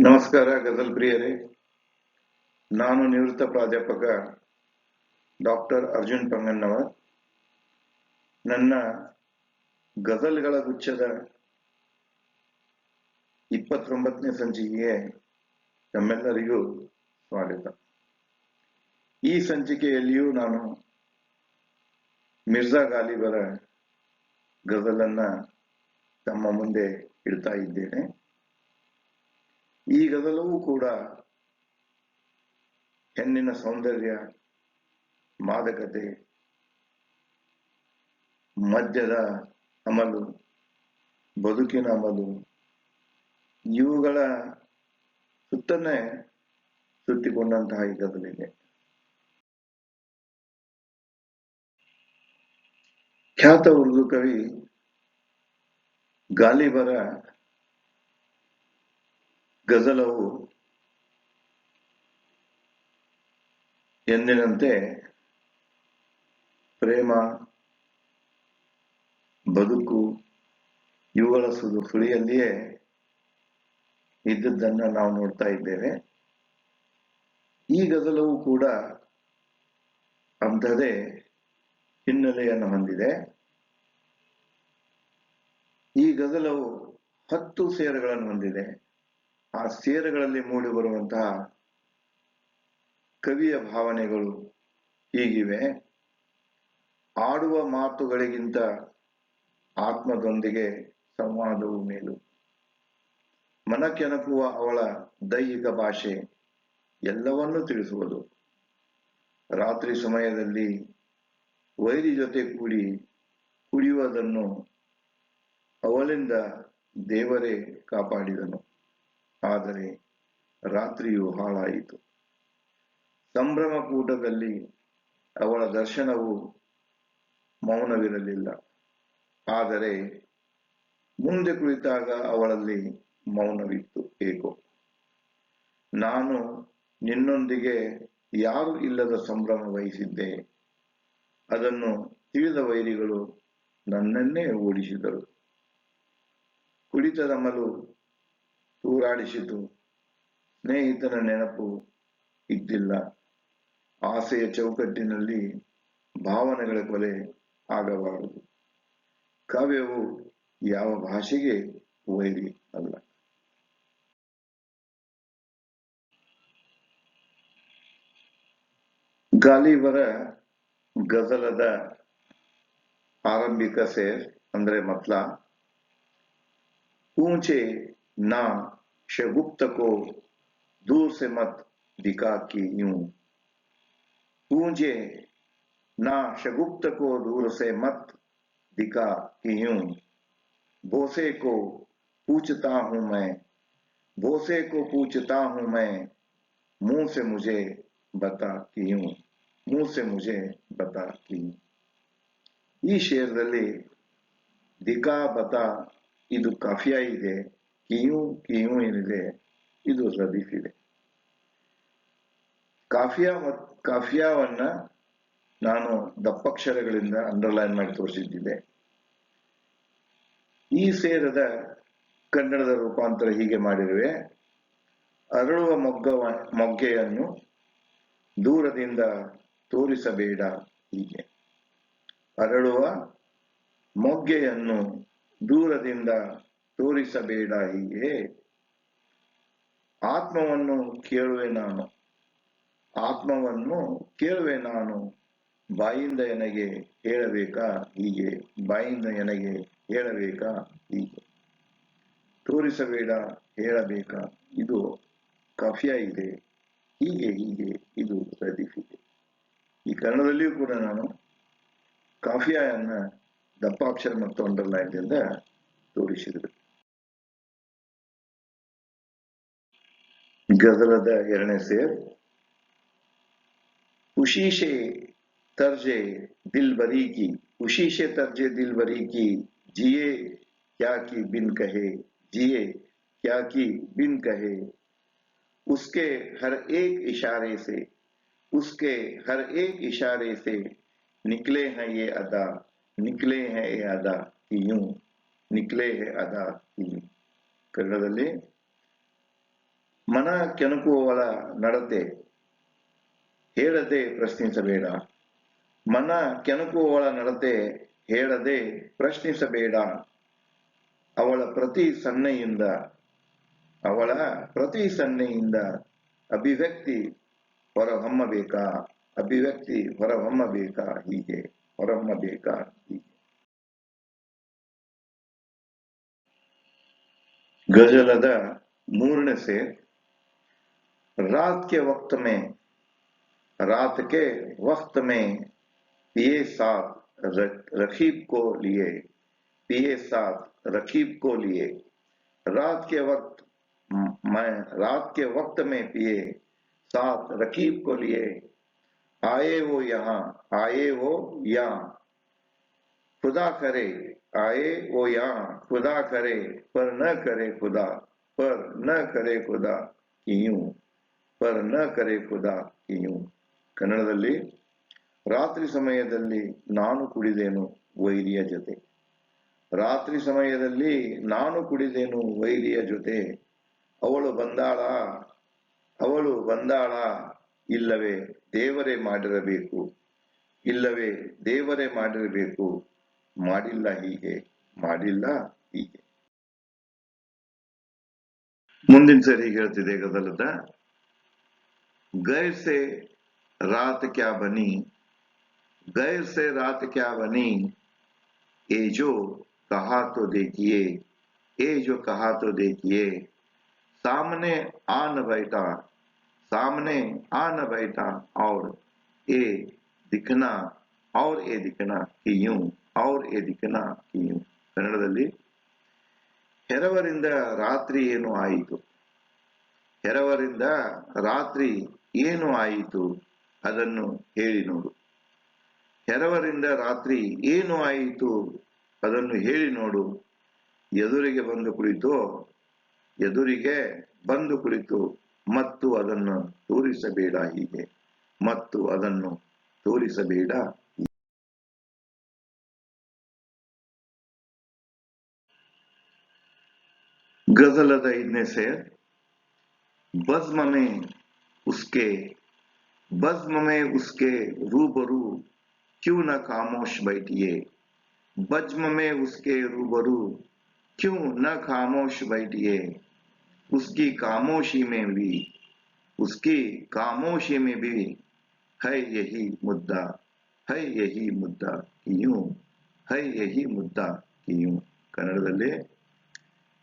ನಮಸ್ಕಾರ, ಗಜಲ್ ಪ್ರಿಯರೇ. ನಾನು ನಿವೃತ್ತ ಪ್ರಾಧ್ಯಾಪಕ ಡಾಕ್ಟರ್ ಅರ್ಜುನ್ ಪಂಗಣ್ಣವರ್ ನನ್ನ ಗಜಲ್ಗಳ ಗುಚ್ಛದ ಇಪ್ಪತ್ತೊಂಬತ್ತನೇ ಸಂಚಿಕೆಗೆ ನಮ್ಮೆಲ್ಲರಿಗೂ ಸ್ವಾಗತ. ಈ ಸಂಚಿಕೆಯಲ್ಲಿಯೂ ನಾನು ಮಿರ್ಜಾ ಗಾಲಿಬರ ಗಜಲನ್ನ ತಮ್ಮ ಮುಂದೆ ಇಡ್ತಾ ಇದ್ದೇನೆ. ಈ ಗದಲವೂ ಕೂಡ ಹೆಣ್ಣಿನ ಸೌಂದರ್ಯ, ಮಾದಕತೆ, ಮದ್ಯದ ಅಮಲು, ಬದುಕಿನ ಅಮಲು, ಇವುಗಳ ಸುತ್ತನೇ ಸುತ್ತಿಕೊಂಡಂತಹ ಈ ಗದಲಿದೆ ಖ್ಯಾತ ಉರ್ದು ಕವಿ ಗಾಲಿಬರ ಗಜಲವು ಎಂದಿನಂತೆ ಪ್ರೇಮ, ಬದುಕು, ಇವುಗಳ ಸುದು ಸುಳಿಯಲ್ಲಿಯೇ ಇದ್ದದ್ದನ್ನು ನಾವು ನೋಡ್ತಾ ಇದ್ದೇವೆ. ಈ ಗಜಲವು ಕೂಡ ಅಂಥದೇ ಹಿನ್ನೆಲೆಯನ್ನು ಹೊಂದಿದೆ. ಈ ಗಜಲವು ಹತ್ತು ಸೇರುಗಳನ್ನು ಹೊಂದಿದೆ. ಆ ಸೇರಗಳಲ್ಲಿ ಮೂಡಿ ಬರುವಂತಹ ಕವಿಯ ಭಾವನೆಗಳು ಹೀಗಿವೆ. ಆಡುವ ಮಾತುಗಳಿಗಿಂತ ಆತ್ಮದೊಂದಿಗೆ ಸಂವಾದವು ಮೇಲು. ಮನಕ್ಕೆನಪುವ ಅವಳ ದೈಹಿಕ ಭಾಷೆ ಎಲ್ಲವನ್ನೂ ತಿಳಿಸುವುದು. ರಾತ್ರಿ ಸಮಯದಲ್ಲಿ ವೈರಿ ಜೊತೆ ಕೂಡಿ ಕುಡಿಯುವುದನ್ನು ಅವಳಿಂದ ದೇವರೇ ಕಾಪಾಡಿದನು. ಆದರೆ ರಾತ್ರಿಯು ಹಾಳಾಯಿತು. ಸಂಭ್ರಮ ಕೂಟದಲ್ಲಿ ಅವಳ ದರ್ಶನವು ಮೌನವಿರಲಿಲ್ಲ. ಆದರೆ ಮುಂದೆ ಕುಳಿತಾಗ ಅವಳಲ್ಲಿ ಮೌನವಿತ್ತು ಏಕೋ. ನಾನು ನಿನ್ನೊಂದಿಗೆ ಯಾರು ಇಲ್ಲದ ಸಂಭ್ರಮ ವಹಿಸಿದ್ದೆ. ಅದನ್ನು ತಿಳಿದ ವೈರಿಗಳು ನನ್ನನ್ನೇ ಓಡಿಸಿದರು. ಕುಡಿತದ ಮಲು ತೂರಾಡಿಸಿತು ಸ್ನೇಹಿತನ ನೆನಪು ಇದ್ದಿಲ್ಲ. ಆಸೆಯ ಚೌಕಟ್ಟಿನಲ್ಲಿ ಭಾವನೆಗಳ ಕೊಲೆ ಆಗಬಾರದು. ಕಾವ್ಯವು ಯಾವ ಭಾಷೆಗೆ ವೈರಿ ಅಲ್ಲ. ಗಾಲಿವರ ಗಜಲದ ಆರಂಭಿಕ ಸೇರ್, ಅಂದ್ರೆ ಮತ್ಲ ऊंचे نہ شگفت کو دور سے مت دکھا کی یوں۔ پونجے نہ شگفت کو دور سے مت دکھا کی یوں۔ بوسے کو پوچھتا ہوں میں، بوسے کو پوچھتا ہوں میں، منہ سے مجھے بتا کی یوں۔ منہ سے مجھے بتا کی۔ کیوں ಈ ಶೇರ್ದಲ್ಲಿ ದಿಕಾ ಬತ ಇದು ಕಾಫಿಯಾಗಿದೆ ಕಿಯು ಕಿಯು ಏನಿದೆ ಇದು ರದೀಫ್ ಇದೆ ಕಾಫಿಯಾ ಮತ್ ಕಾಫಿಯಾವನ್ನ ನಾನು ದಪ್ಪಕ್ಷರಗಳಿಂದ ಅಂಡರ್ಲೈನ್ ಮಾಡಿ ತೋರಿಸಿದ್ದಿದೆ ಈ ಸೇರದ ಕನ್ನಡದ ರೂಪಾಂತರ ಹೀಗೆ ಮಾಡಿರುವೆ ಅರಳುವ ಮೊಗ್ಗವ ಮೊಗ್ಗೆಯನ್ನು ದೂರದಿಂದ ತೋರಿಸಬೇಡ ಹೀಗೆ ಅರಳುವ ಮೊಗ್ಗೆಯನ್ನು ದೂರದಿಂದ ತೋರಿಸಬೇಡ ಹೀಗೆ. ಆತ್ಮವನ್ನು ಕೇಳುವೆ ನಾನು. ಆತ್ಮವನ್ನು ಕೇಳುವೆ ನಾನು. ಬಾಯಿಂದ ನನಗೆ ಹೇಳಬೇಕಾ ಹೀಗೆ. ಬಾಯಿಂದ ನನಗೆ ಹೇಳಬೇಕಾ ಹೀಗೆ. ತೋರಿಸಬೇಡ, ಹೇಳಬೇಕಾ? ಇದು ಕಾಫಿಯಾ ಇದೆ. ಹೀಗೆ ಹೀಗೆ, ಇದು ಪ್ರದೀಪಿದೆ ಈ ಕನ್ನಡದಲ್ಲಿಯೂ ಕೂಡ ನಾನು ಕಾಫಿಯನ್ನ ದಪ್ಪ ಅಕ್ಷರ ಮತ್ತು ಅಂಡರ್ಲೈನ್ದಿಂದ ತೋರಿಸಿದರು ಗಜಲದ ಎರಡನೇ ಸೇರ್ ಖುಷಿಶೆ ترجے دل بری کی، خوشی سے ترجے دل بری کی، جیے کیا کی بن کہے، جیے کیا کی بن کہے۔ اس کے ہر ایک اشارے سے، اس کے ہر ایک اشارے سے نکلے ہیں یہ ادا، نکلے ہیں یہ ادا کیوں نکلے ہیں ادا کیوں کر ಮನ ಕೆಣಕುವವಳ ನಡತೆ ಹೇಳದೆ ಪ್ರಶ್ನಿಸಬೇಡ. ಮನ ಕೆಣಕುವವಳ ನಡತೆ ಹೇಳದೆ ಪ್ರಶ್ನಿಸಬೇಡ. ಅವಳ ಪ್ರತಿ ಸನ್ನೆಯಿಂದ, ಅವಳ ಪ್ರತಿ ಸನ್ನೆಯಿಂದ ಅಭಿವ್ಯಕ್ತಿ ಹೊರಹೊಮ್ಮಬೇಕಾ? ಅಭಿವ್ಯಕ್ತಿ ಹೊರಹೊಮ್ಮಬೇಕಾ? ಹೀಗೆ ಹೊರಹೊಮ್ಮಬೇಕಾ? ಹೀಗೆ. ಗಜಲದ ಮೂರನೇ ಸೇ رات کے وقت میں، رات کے وقت میں پیے ساتھ رقیب کو لیے، پیے ساتھ رقیب کو لیے۔ رات کے وقت میں، رات کے وقت میں پیے ساتھ رقیب کو لیے۔ آئے وہ یہاں، آئے وہ یہاں۔ خدا کرے، آئے وہ یہاں۔ خدا کرے، پر نہ کرے خدا، پر نہ کرے خدا۔ کیوں؟ ಪರ್ನ ಕರೆ ಕುದ ಕಿಯು ಕನ್ನಡದಲ್ಲಿ, ರಾತ್ರಿ ಸಮಯದಲ್ಲಿ ನಾನು ಕುಡಿದೇನು ವೈರಿಯ ಜೊತೆ? ರಾತ್ರಿ ಸಮಯದಲ್ಲಿ ನಾನು ಕುಡಿದೇನು ವೈರಿಯ ಜೊತೆ? ಅವಳು ಬಂದಾಳ? ಅವಳು ಬಂದಾಳ? ಇಲ್ಲವೇ ದೇವರೇ ಮಾಡಿರಬೇಕು. ಇಲ್ಲವೇ ದೇವರೇ ಮಾಡಿರಬೇಕು. ಮಾಡಿಲ್ಲ ಹೀಗೆ ಮಾಡಿಲ್ಲ ಹೀಗೆ. ಮುಂದಿನ ಸರಿ ಹೇಳ್ತಿದೆ ಗದಲದ. گئے سے رات کیا بنی؟ گئے سے رات کیا بنی؟ اے جو کہا تو دیکھئے اے جو کہا تو دیکھئے سامنے آن بیٹا سامنے آن بیٹا اور اے دکھنا، اور اے دکھنا کہ یوں، اور اے دکھನ کہ یوں۔ ಕನ್ನಡದಲ್ಲಿ ಹೆರವರಿಂದ ರಾತ್ರಿ ಏನು ಆಯಿತು ಹೆರವರಿಂದ ರಾತ್ರಿ ಏನು ಆಯಿತು? ಅದನ್ನು ಹೇಳಿ ನೋಡು. ಎರವರಿಂದ ರಾತ್ರಿ ಏನು ಆಯಿತು? ಅದನ್ನು ಹೇಳಿ ನೋಡು. ಎದುರಿಗೆ ಬಂದು ಕುಳಿತು, ಎದುರಿಗೆ ಬಂದು ಕುಳಿತು, ಮತ್ತು ಅದನ್ನು ತೋರಿಸಬೇಡ ಹೀಗೆ. ಮತ್ತು ಅದನ್ನು ತೋರಿಸಬೇಡ ಗಜಲದ ಐದನೇ ಸೇರ್ ಬಜ್ಮನೆ اس کے بزم میں اس کے روبرو کیوں نہ خاموش بیٹھئے بجم میں اس کے روبرو کیوں نہ خاموش بیٹھئے اس کی خاموشی میں بھی، اس کی خاموشی میں بھی ہے یہی مدہ ہے یہی مدہ کیوں؟ ہے یہی مدہ کیوں؟ ಕನ್ನಡದಲ್ಲಿ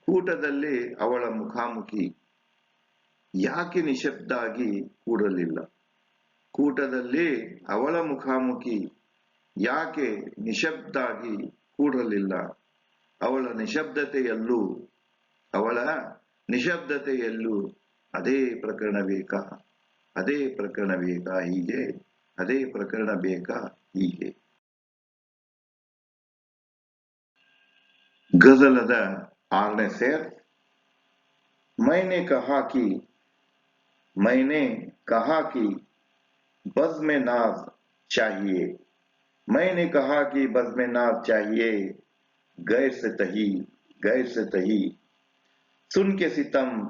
اول ಅವಳ ಮುಖಾಮುಖಿ ಯಾಕೆ ನಿಶಬ್ದಾಗಿ ಕೂಡಲಿಲ್ಲ? ಕೂಟದಲ್ಲಿ ಅವಳ ಮುಖಾಮುಖಿ ಯಾಕೆ ನಿಶಬ್ದಾಗಿ ಕೂಡಲಿಲ್ಲ? ಅವಳ ನಿಶಬ್ದತೆಯಲ್ಲೂ ಅವಳ ನಿಶಬ್ದತೆಯಲ್ಲೂ ಅದೇ ಪ್ರಕರಣ ಬೇಕಾ? ಅದೇ ಪ್ರಕರಣ ಬೇಕಾ ಹೀಗೆ? ಅದೇ ಪ್ರಕರಣ ಬೇಕಾ ಹೀಗೆ? ಗಜಲದ ಆರನೇ ಸೇರ್ ಮೈನೆ ಕಹಾಕಿ میں نے کہا کہ بز میں ناز چاہیے۔ میں نے کہا کہ بز میں ناز چاہیے۔ غیر سے تہی، غیر سے تہی۔ سن کے ستم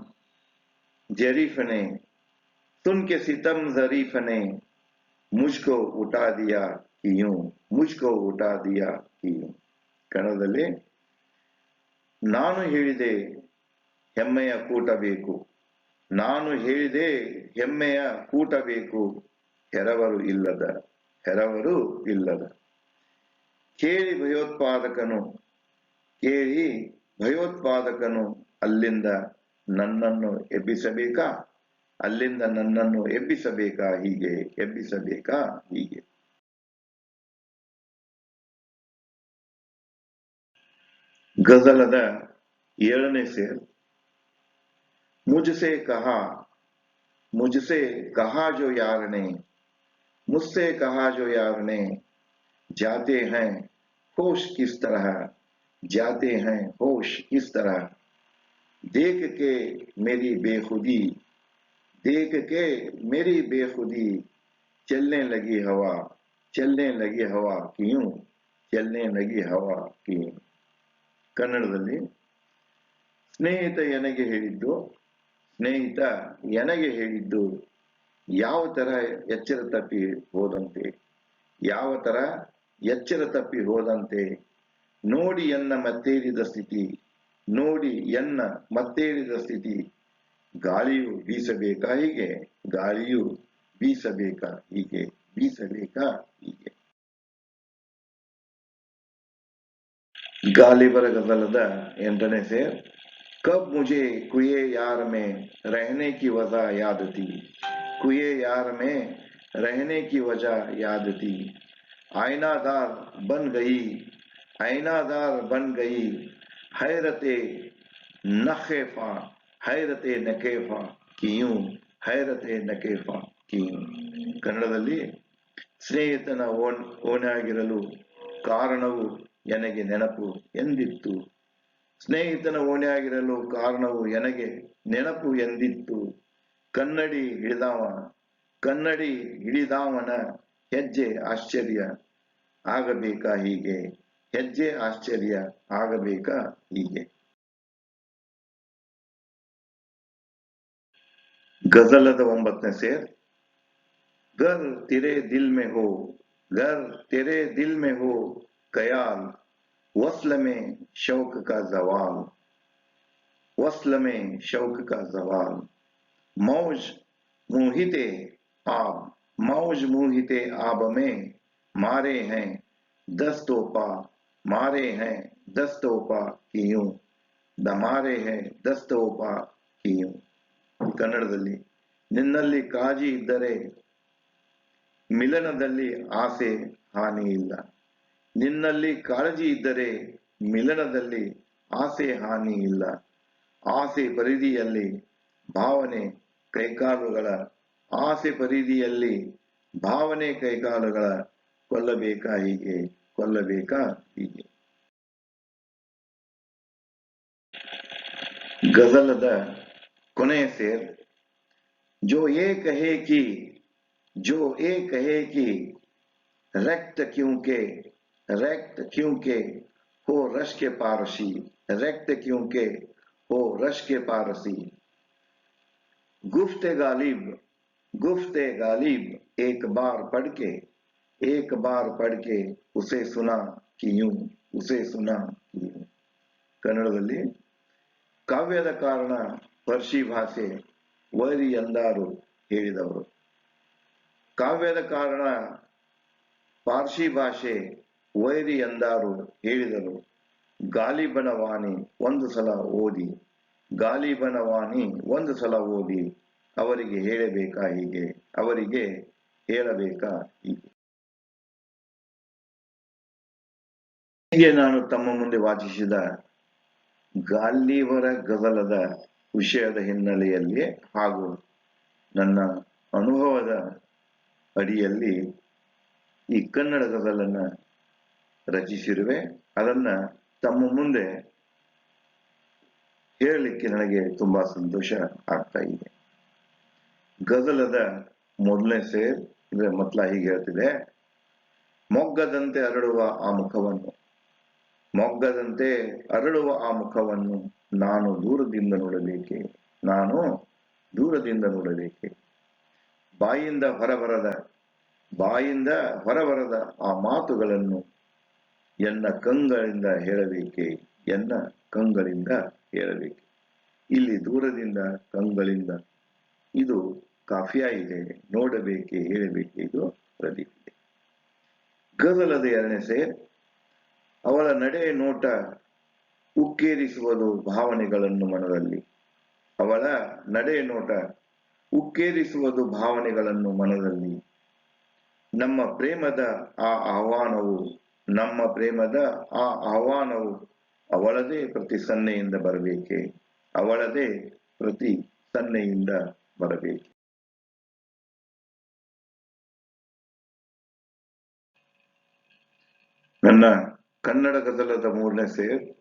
جریف نے، سن کے ستم ظریف نے مجھ کو اٹھا دیا کیوں مجھ کو اٹھا دیا کیوں ಕನ್ನಡದಲ್ಲಿ ನಾನು ಹೇಳಿದೆ ಹೆಮ್ಮೆಯ ಕೂಟ ಬೇಕು ನಾನು ಹೇಳಿದೆ, ಹೆಮ್ಮೆಯ ಕೂಟ ಬೇಕು. ಹೆರವರು ಇಲ್ಲದ ಹೆರವರು ಇಲ್ಲದ. ಕೇಳಿ ಭಯೋತ್ಪಾದಕನು ಕೇಳಿ ಭಯೋತ್ಪಾದಕನು, ಅಲ್ಲಿಂದ ನನ್ನನ್ನು ಎಬ್ಬಿಸಬೇಕಾ? ಅಲ್ಲಿಂದ ನನ್ನನ್ನು ಎಬ್ಬಿಸಬೇಕಾ? ಹೀಗೆ ಎಬ್ಬಿಸಬೇಕಾ? ಹೀಗೆ. مجھ سے کہا، مجھ سے کہا جو یار نے، مجھ سے کہا جو یار نے، جاتے ہیں ہوش کس طرح، جاتے ہیں ہوش کس طرح۔ دیکھ کے میری بے خودی دیکھ کے میری بے خودی چلنے لگی ہوا چلنے لگی ہوا کیوں۔ چلنے ಲಗಿ ಹವಾ ಕನ್ನಡದಲ್ಲಿ ಸ್ನೇಹಿತ ನನಗೆ ಹೇಳಿದ್ದು ಸ್ನೇಹಿತ ನನಗೆ ಹೇಳಿದ್ದು, ಯಾವ ತರ ಎಚ್ಚರ ತಪ್ಪಿ ಹೋದಂತೆ, ಯಾವ ತರ ಎಚ್ಚರ ತಪ್ಪಿ ಹೋದಂತೆ, ನೋಡಿ ಎನ್ನ ಮತ್ತೇರಿದ ಸ್ಥಿತಿ, ನೋಡಿ ಎನ್ನ ಮತ್ತೇರಿದ ಸ್ಥಿತಿ, ಗಾಳಿಯು ಬೀಸಬೇಕಾ ಹೀಗೆ, ಗಾಳಿಯು ಬೀಸಬೇಕಾ ಹೀಗೆ ಬೀಸಬೇಕಾ ಹೀಗೆ. ಗಾಳಿ ಬರಗದಲದ ಎಂಟನೇ ಸೇರ್ کب مجھے کوئے یار میں رہنے کی وجہ یاد تھی؟ کوئے یار میں رہنے کی وجہ یاد تھی۔ آئینہ دار بن گئی، آئینہ دار بن گئی۔ حیرت نقیفہ حیرت نقیفہ کیوں؟ حیرت نقیفہ کیوں؟ ಕನ್ನಡದಲ್ಲಿ ಸ್ನೇಹಿತನ ಓಣೆ ಆಗಿರಲು ಕಾರಣವು ನನಗೆ ನೆನಪು ಎಂದಿತ್ತು? ಸ್ನೇಹಿತನ ಓಣೆಯಾಗಿರಲು ಕಾರಣವು ನನಗೆ ನೆನಪು ಎಂದಿತ್ತು. ಕನ್ನಡಿ ಹಿಡಿದವ ಕನ್ನಡಿ ಹಿಡಿದವನ ಹೆಜ್ಜೆ ಆಶ್ಚರ್ಯ ಆಗಬೇಕಾ ಹೀಗೆ? ಹೆಜ್ಜೆ ಆಶ್ಚರ್ಯ ಆಗಬೇಕಾ ಹೀಗೆ? ಗಜಲದ ಒಂಬತ್ತನೇ ಸೇರ್, ಗರ್ ತಿರೆ ದಿಲ್ ಮೆ ಹೋ, ಗರ್ ತೆರೆ ದಿಲ್ ಮೆ ಹೋ ಕಯಾಲ್ وصل میں شوق کا زوال، وصل میں شوق کا زوال۔ موج موہت آب، موج موہت آب میں مارے ہیں دستوں پا، مارے ہیں دستوں پا کیوں؟ دمارے ہیں دستوں پا کیوں؟ ಕನ್ನಡದಲ್ಲಿ ನಿನ್ನಲ್ಲಿ ಕಾಜಿ ಇದ್ದರೆ ಮಿಲನದಲ್ಲಿ ಆಸೆ ಹಾನಿ ಇಲ್ಲ ನಿನ್ನಲ್ಲಿ ಕಾಳಜಿ ಇದ್ದರೆ ಮಿಲನದಲ್ಲಿ ಆಸೆ ಹಾನಿ ಇಲ್ಲ. ಆಸೆ ಪರಿಧಿಯಲ್ಲಿ ಭಾವನೆ ಕೈಕಾಲುಗಳ, ಆಸೆ ಪರಿಧಿಯಲ್ಲಿ ಭಾವನೆ ಕೈಕಾಲುಗಳ ಕೊಲ್ಲಬೇಕಾ ಹೀಗೆ ಕೊಲ್ಲಬೇಕಾ ಹೀಗೆ. ಗಜಲದ ಕೊನೆಯ ಸೇರ್. ಜೋ ಏ ಕಹೇ ಕಿ, ಜೋ ಏ ಕಹೇ ಕಿ, ರಕ್ತ ಕ್ಯೂಕೆ ریکت کیونکہ ہو رش کے پارسی ریکت کیونکہ ہو رش کے پارسی۔ گفت غالب گفت غالب ایک بار پڑھ کے، ایک بار پڑھ کے اسے سنا کیوں، اسے سنا کنڑ دلی کہ یوں ಕನ್ನಡದಲ್ಲಿ ಕಾವ್ಯದ ಕಾರಣ ಪರ್ಷಿ ಭಾಷೆ ہیڑی ಎಂದಾರು ಹೇಳಿದವರು ಕಾವ್ಯದ ಕಾರಣ ಪಾರ್ಸಿ ಭಾಷೆ ವೈರಿ ಎಂದಾರು ಹೇಳಿದರು ಗಾಲಿಬನ ವಾಣಿ ಒಂದು ಸಲ ಓದಿ ಗಾಲಿಬನ ವಾಣಿ ಒಂದು ಸಲ ಓದಿ, ಅವರಿಗೆ ಹೇಳಬೇಕಾ ಹೀಗೆ? ಅವರಿಗೆ ಹೇಳಬೇಕಾ ಹೀಗೆ? ಹೀಗೆ ನಾನು ತಮ್ಮ ಮುಂದೆ ವಾಚಿಸಿದ ಗಾಲಿವರ ಗದಲದ ವಿಷಯದ ಹಿನ್ನೆಲೆಯಲ್ಲಿ ಹಾಗೂ ನನ್ನ ಅನುಭವದ ಅಡಿಯಲ್ಲಿ ಈ ಕನ್ನಡ ಗಜಲನ್ನ ರಚಿಸಿರುವೆ. ಅದನ್ನ ತಮ್ಮ ಮುಂದೆ ಹೇಳಲಿಕ್ಕೆ ನನಗೆ ತುಂಬಾ ಸಂತೋಷ ಆಗ್ತಾ ಇದೆ. ಗಜಲದ ಮೊದಲನೇ ಸೇರ್ ಅಂದ್ರೆ ಮತ್ಲ ಹೀಗೆ ಹೇಳ್ತಿದೆ. ಮೊಗ್ಗದಂತೆ ಅರಳುವ ಆ ಮುಖವನ್ನು, ಮೊಗ್ಗದಂತೆ ಅರಳುವ ಆ ಮುಖವನ್ನು ನಾನು ದೂರದಿಂದ ನೋಡಬೇಕೆ? ನಾನು ದೂರದಿಂದ ನೋಡಬೇಕೆ? ಬಾಯಿಂದ ಹೊರಬರದ ಬಾಯಿಂದ ಹೊರಬರದ ಆ ಮಾತುಗಳನ್ನು ಎನ್ನ ಕಂಗಳಿಂದ ಹೇಳಬೇಕೆ, ಎನ್ನ ಕಂಗಳಿಂದ ಹೇಳಬೇಕೆ. ಇಲ್ಲಿ ದೂರದಿಂದ ಕಂಗಳಿಂದ ಇದು ಕಾಫಿಯಾ ಇದೆ ನೋಡಬೇಕೆ, ಹೇಳಬೇಕೆ, ಇದು ಪ್ರದೀಪ್ ಇದೆ ಎರಡನೇ ಸೇ ಅವಳ ನಡೆ ನೋಟ ಉಕ್ಕೇರಿಸುವುದು ಭಾವನೆಗಳನ್ನು ಮನದಲ್ಲಿ. ಅವಳ ನಡೆ ನೋಟ ಉಕ್ಕೇರಿಸುವುದು ಭಾವನೆಗಳನ್ನು ಮನದಲ್ಲಿ. ನಮ್ಮ ಪ್ರೇಮದ ಆ ಆಹ್ವಾನವು ನಮ್ಮ ಪ್ರೇಮದ ಆ ಆಹ್ವಾನವು ಅವಳದೇ ಪ್ರತಿ ಸನ್ನೆಯಿಂದ ಬರಬೇಕೆ? ಅವಳದೇ ಪ್ರತಿ ಸನ್ನೆಯಿಂದ ಬರಬೇಕು? ನನ್ನ ಕನ್ನಡ ಕದಲದ ಮೂರನೇ ಸೇರ್,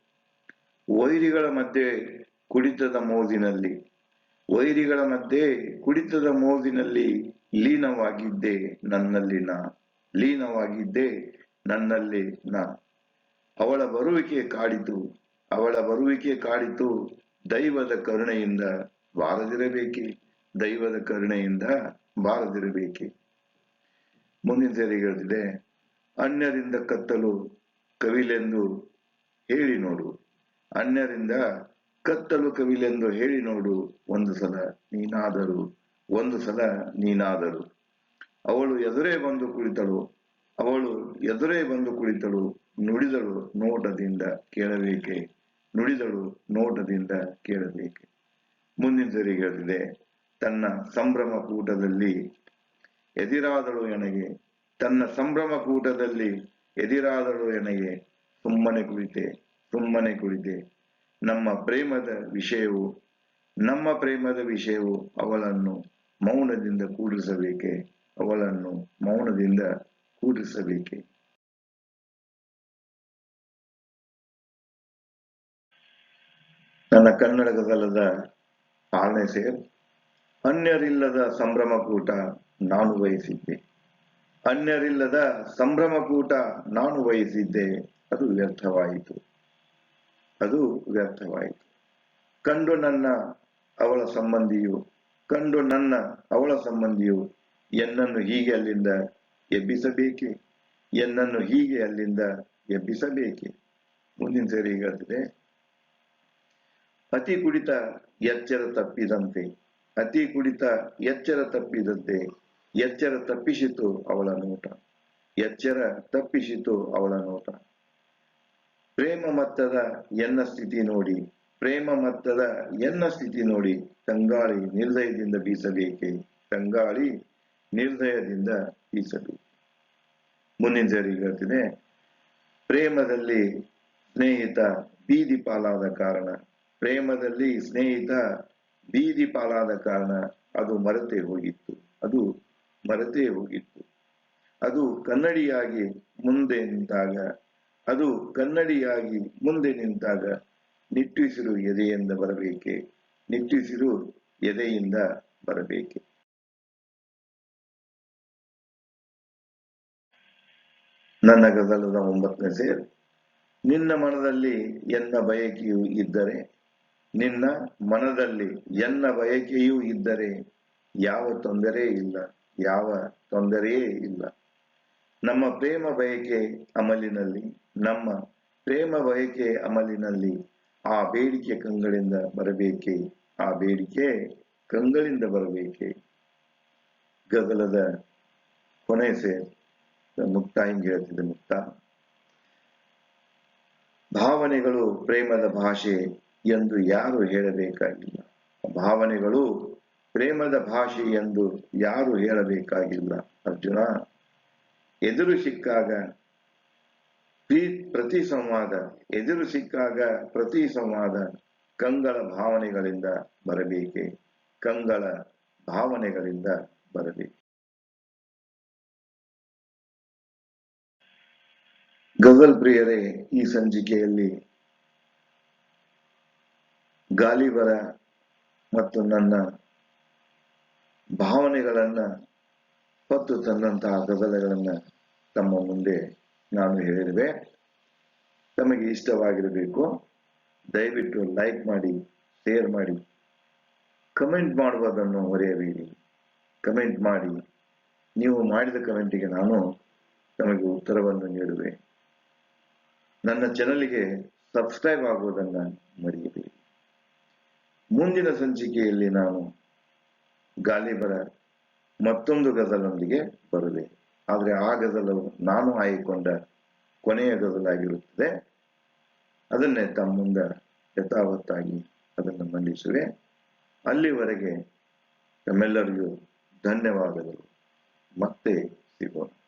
ವೈರಿಗಳ ಮಧ್ಯೆ ಕುಡಿತದ ಮೋಜಿನಲ್ಲಿ, ವೈರಿಗಳ ಮಧ್ಯೆ ಕುಡಿತದ ಮೋಜಿನಲ್ಲಿ ಲೀನವಾಗಿದ್ದೆ ನನ್ನಲ್ಲಿನ, ಲೀನವಾಗಿದ್ದೆ ನನ್ನಲ್ಲಿ ನಾ. ಅವಳ ಬರುವಿಕೆ ಕಾಡಿತು, ಅವಳ ಬರುವಿಕೆ ಕಾಡಿತು ದೈವದ ಕರುಣೆಯಿಂದ ಬಾರದಿರಬೇಕೆ, ದೈವದ ಕರುಣೆಯಿಂದ ಬಾರದಿರಬೇಕೆ. ಮುಂದಿನ ಸರಿ ಹೇಳ್ತಿದೆ ಅನ್ಯರಿಂದ ಕತ್ತಲು ಕವಿಲೆಂದು ಹೇಳಿ ನೋಡು. ಅನ್ಯರಿಂದ ಕತ್ತಲು ಕವಿಲೆಂದು ಹೇಳಿ ನೋಡು, ಒಂದು ಸಲ ನೀನಾದರೂ, ಒಂದು ಸಲ ನೀನಾದರೂ. ಅವಳು ಎದುರೇ ಬಂದು ಕುಳಿತಳು ಅವಳು ಎದುರೇ ಬಂದು ಕುಳಿತಳು, ನುಡಿದಳು ನೋಟದಿಂದ ಕೇಳಬೇಕೆ? ನುಡಿದಳು ನೋಟದಿಂದ ಕೇಳಬೇಕೆ? ಮುಂದಿನ ಸರಿ ಹೇಳ್ತಿದೆ ತನ್ನ ಸಂಭ್ರಮ ಕೂಟದಲ್ಲಿ ಎದಿರಾದಳು ಎನಗೆ? ತನ್ನ ಸಂಭ್ರಮ ಕೂಟದಲ್ಲಿ ಎದಿರಾದಳು ಎನಗೆ? ಸುಮ್ಮನೆ ಕುಳಿತೆ ಸುಮ್ಮನೆ ಕುಳಿತೆ. ನಮ್ಮ ಪ್ರೇಮದ ವಿಷಯವು, ನಮ್ಮ ಪ್ರೇಮದ ವಿಷಯವು ಅವಳನ್ನು ಮೌನದಿಂದ ಕೂಡಿಸಬೇಕೆ? ಅವಳನ್ನು ಮೌನದಿಂದ ಕೂಡಿಸಬೇಕೆ? ನನ್ನ ಕನ್ನಡ ಗದಲದ ಸೇರ್, ಅನ್ಯರಿಲ್ಲದ ಸಂಭ್ರಮ ಕೂಟ ನಾನು ವಹಿಸಿದ್ದೆ. ಅನ್ಯರಿಲ್ಲದ ಸಂಭ್ರಮ ಕೂಟ ನಾನು ವಹಿಸಿದ್ದೆ. ಅದು ವ್ಯರ್ಥವಾಯಿತು. ಅದು ವ್ಯರ್ಥವಾಯಿತು. ಕಂಡು ನನ್ನ ಅವಳ ಸಂಬಂಧಿಯು, ಕಂಡು ನನ್ನ ಅವಳ ಸಂಬಂಧಿಯು ಎನ್ನನ್ನು ಹೀಗೆ ಅಲ್ಲಿಂದ ಎಬ್ಬಿಸಬೇಕೆ? ಎನ್ನನ್ನು ಹೀಗೆ ಅಲ್ಲಿಂದ ಎಬ್ಬಿಸಬೇಕೆ? ಮುಂದಿನ ಸರಿ ಹೇಳ್ತಿದೆ ಅತಿ ಕುಡಿತ ಎಚ್ಚರ ತಪ್ಪಿದಂತೆ, ಅತಿ ಕುಡಿತ ಎಚ್ಚರ ತಪ್ಪಿದಂತೆ, ಎಚ್ಚರ ತಪ್ಪಿಸಿತು ಅವಳ ನೋಟ. ಎಚ್ಚರ ತಪ್ಪಿಸಿತು ಅವಳ ನೋಟ. ಪ್ರೇಮ ಮತ್ತದ ಎನ್ನ ಸ್ಥಿತಿ ನೋಡಿ, ಪ್ರೇಮ ಮತ್ತದ ಎನ್ನ ಸ್ಥಿತಿ ನೋಡಿ, ತಂಗಾಳಿ ನಿರ್ದಯದಿಂದ ಬೀಸಬೇಕೆ? ತಂಗಾಳಿ ನಿರ್ದಯದಿಂದ ಬೀಸಬೇಕು ಮುಂದಿನ ಸರಿ ಹೇಳ್ತಿದೆ ಪ್ರೇಮದಲ್ಲಿ ಸ್ನೇಹಿತ ಬೀದಿ ಪಾಲಾದ ಕಾರಣ, ಪ್ರೇಮದಲ್ಲಿ ಸ್ನೇಹಿತ ಬೀದಿ ಪಾಲಾದ ಕಾರಣ ಅದು ಮರೆತೇ ಹೋಗಿತ್ತು. ಅದು ಮರೆತೇ ಹೋಗಿತ್ತು. ಅದು ಕನ್ನಡಿಯಾಗಿ ಮುಂದೆ ನಿಂತಾಗ, ಅದು ಕನ್ನಡಿಯಾಗಿ ಮುಂದೆ ನಿಂತಾಗ ನಿಟ್ಟುಸಿರು ಎದೆಯಿಂದ ಬರಬೇಕೆ? ನಿಟ್ಟುಸಿರು ಎದೆಯಿಂದ ಬರಬೇಕೆ? ನನ್ನ ಗದಲದ ಒಂಬತ್ತನೇ ಸೇರು. ನಿನ್ನ ಮನದಲ್ಲಿ ಎನ್ನ ಬಯಕೆಯು ಇದ್ದರೆ, ನಿನ್ನ ಮನದಲ್ಲಿ ಎನ್ನ ಬಯಕೆಯೂ ಇದ್ದರೆ ಯಾವ ತೊಂದರೆ ಇಲ್ಲ, ಯಾವ ತೊಂದರೆಯೇ ಇಲ್ಲ. ನಮ್ಮ ಪ್ರೇಮ ಬಯಕೆ ಅಮಲಿನಲ್ಲಿ, ನಮ್ಮ ಪ್ರೇಮ ಬಯಕೆ ಅಮಲಿನಲ್ಲಿ ಆ ಬೇಡಿಕೆ ಕಂಗಳಿಂದ ಬರಬೇಕೆ, ಆ ಬೇಡಿಕೆ ಕಂಗಳಿಂದ ಬರಬೇಕೆ. ಗದಲದ ಕೊನೆ ಸೇರ್. ಮುಕ್ತ ಹಿಂಗೆ ಹೇಳ್ತಿದೆ ಮುಕ್ತ ಭಾವನೆಗಳು ಪ್ರೇಮದ ಭಾಷೆ ಎಂದು ಯಾರು ಹೇಳಬೇಕಾಗಿಲ್ಲ. ಭಾವನೆಗಳು ಪ್ರೇಮದ ಭಾಷೆ ಎಂದು ಯಾರು ಹೇಳಬೇಕಾಗಿಲ್ಲ. ಅರ್ಜುನ, ಎದುರು ಸಿಕ್ಕಾಗ ಪ್ರೀ- ಪ್ರತಿ ಸಂವಾದ, ಎದುರು ಸಿಕ್ಕಾಗ ಪ್ರತಿ ಸಂವಾದ ಕಂಗಳ ಭಾವನೆಗಳಿಂದ ಬರಬೇಕೆ. ಕಂಗಳ ಭಾವನೆಗಳಿಂದ ಬರಬೇಕು. ಗಜಲ್ ಪ್ರಿಯರೇ, ಈ ಸಂಚಿಕೆಯಲ್ಲಿ ಗಾಲಿಬರ ಮತ್ತು ನನ್ನ ಭಾವನೆಗಳನ್ನ ಹೊತ್ತು ತಂದಂತಹ ಗಜಲಗಳನ್ನ ತಮ್ಮ ಮುಂದೆ ನಾನು ಹೇಳಿರುವೆ. ತಮಗೆ ಇಷ್ಟವಾಗಿರಬೇಕು, ದಯವಿಟ್ಟು ಲೈಕ್ ಮಾಡಿ, ಶೇರ್ ಮಾಡಿ, ಕಮೆಂಟ್ ಮಾಡುವುದನ್ನು ಮರೆಯಬೇಡಿ. ಕಮೆಂಟ್ ಮಾಡಿ, ನೀವು ಮಾಡಿದ ಕಮೆಂಟಿಗೆ ನಾನು ತಮಗೆ ಉತ್ತರವನ್ನು ನೀಡುವೆ. ನನ್ನ ಚಾನಲ್ಗೆ ಸಬ್ಸ್ಕ್ರೈಬ್ ಆಗುವುದನ್ನು ಮರೆಯಬೇಡಿ ಮುಂದಿನ ಸಂಚಿಕೆಯಲ್ಲಿ ನಾನು ಗಾಲಿಬರ ಮತ್ತೊಂದು ಗಜಲೊಂದಿಗೆ ಬರುವೆ. ಆದರೆ ಆ ಗಜಲು ನಾನು ಆಯ್ಕೊಂಡ ಕೊನೆಯ ಗಜಲಾಗಿರುತ್ತದೆ. ಅದನ್ನೇ ತಮ್ಮ ಮುಂದೆ ಯಥಾವತ್ತಾಗಿ ಅದನ್ನು ಮಂಡಿಸುವೆ. ಅಲ್ಲಿವರೆಗೆ ತಮ್ಮೆಲ್ಲರಿಗೂ ಧನ್ಯವಾದಗಳು. ಮತ್ತೆ ಸಿಗೋಣ.